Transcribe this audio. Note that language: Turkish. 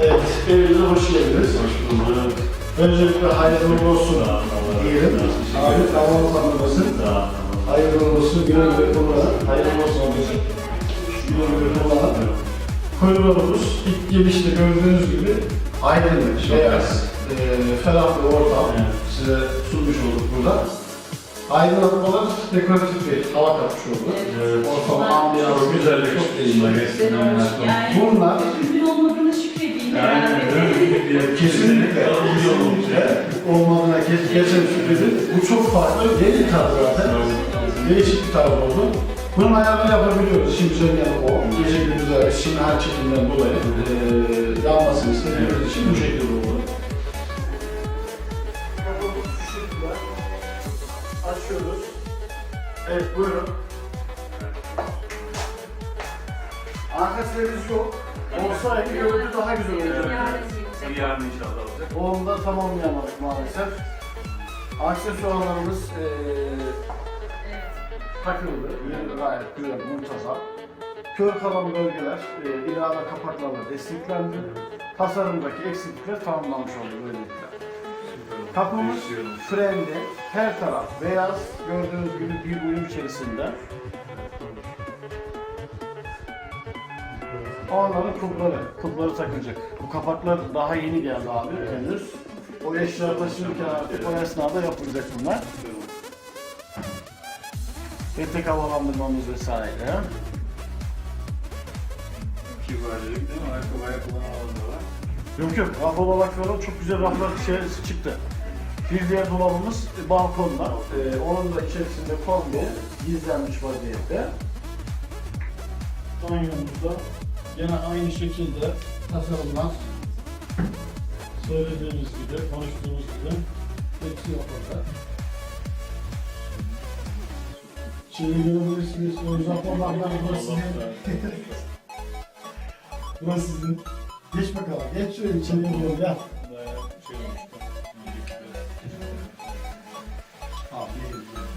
Evet, evimize hoş geldiniz. Hoş bulduk. Öncelikle hayırlı uğurlu olsun diyelim. Abi tamam anlamasın. Hayırlı uğurlu olsun, güle güle kullanan. Hayırlı olsun ablacığım. Güle güle kullanan. Kuyruğumuz ilk gelişte gördüğünüz gibi aydınlık, beyaz, e, ferah bir ortam size sunmuş olduk burada. Aydınlatmalar dekoratif bir hava katmış oldu. Ortam ambiyansı Çok güzel bir çok değişik. Güzel olmuş. Yani Bunlar ürün olmadığına şükredeyim herhalde. Kesinlikle. Evet, olmadığına kes, geçen şüpheli. Bu çok farklı. Yeni bir tat zaten. Değişik bir tat oldu. Bunun ayarını yapabiliyoruz. Şimdi söyleyen o. Gece gündüz arası sinyal çekiminden dolayı eee yanmasını istediğimiz için bu şekilde oldu. Açıyoruz. Evet buyurun. Arka servis yok. Olsaydı görüntü daha güzel olacaktı. Yarın inşallah olacak. Onu da tamamlayamadık maalesef. Aksesuarlarımız eee takıldı. Yine gayet güzel, muntazam. Kör kalan bölgeler eee ilave kapaklarla desteklendi. Tasarımdaki eksiklikler tamamlanmış oldu böylelikle. Kapımız frende, her taraf beyaz. Gördüğünüz gibi bir uyum içerisinde. Onların kulpları, kulpları takılacak. Bu kapaklar daha yeni geldi abi henüz. O eşya taşınırken artık o esnada yapılacak bunlar. Ve tek havalandırmamız vesaire. Kibarcılık değil mi? Ayakkabı ayakkabı. Yok yok, raf olarak falan çok güzel raflar şey çıktı. Bir diğer dolabımız balkonda. Ee, onun da içerisinde kombi gizlenmiş vaziyette. Banyomuzda gene aynı şekilde tasarımlar söylediğimiz gibi, konuştuğumuz gibi hepsi yapıldı. Şimdi görebilirsiniz, o Japonlardan burası sizin. burası sizin. Geç bakalım, geç şöyle içeri girelim, gel. Şey 好没有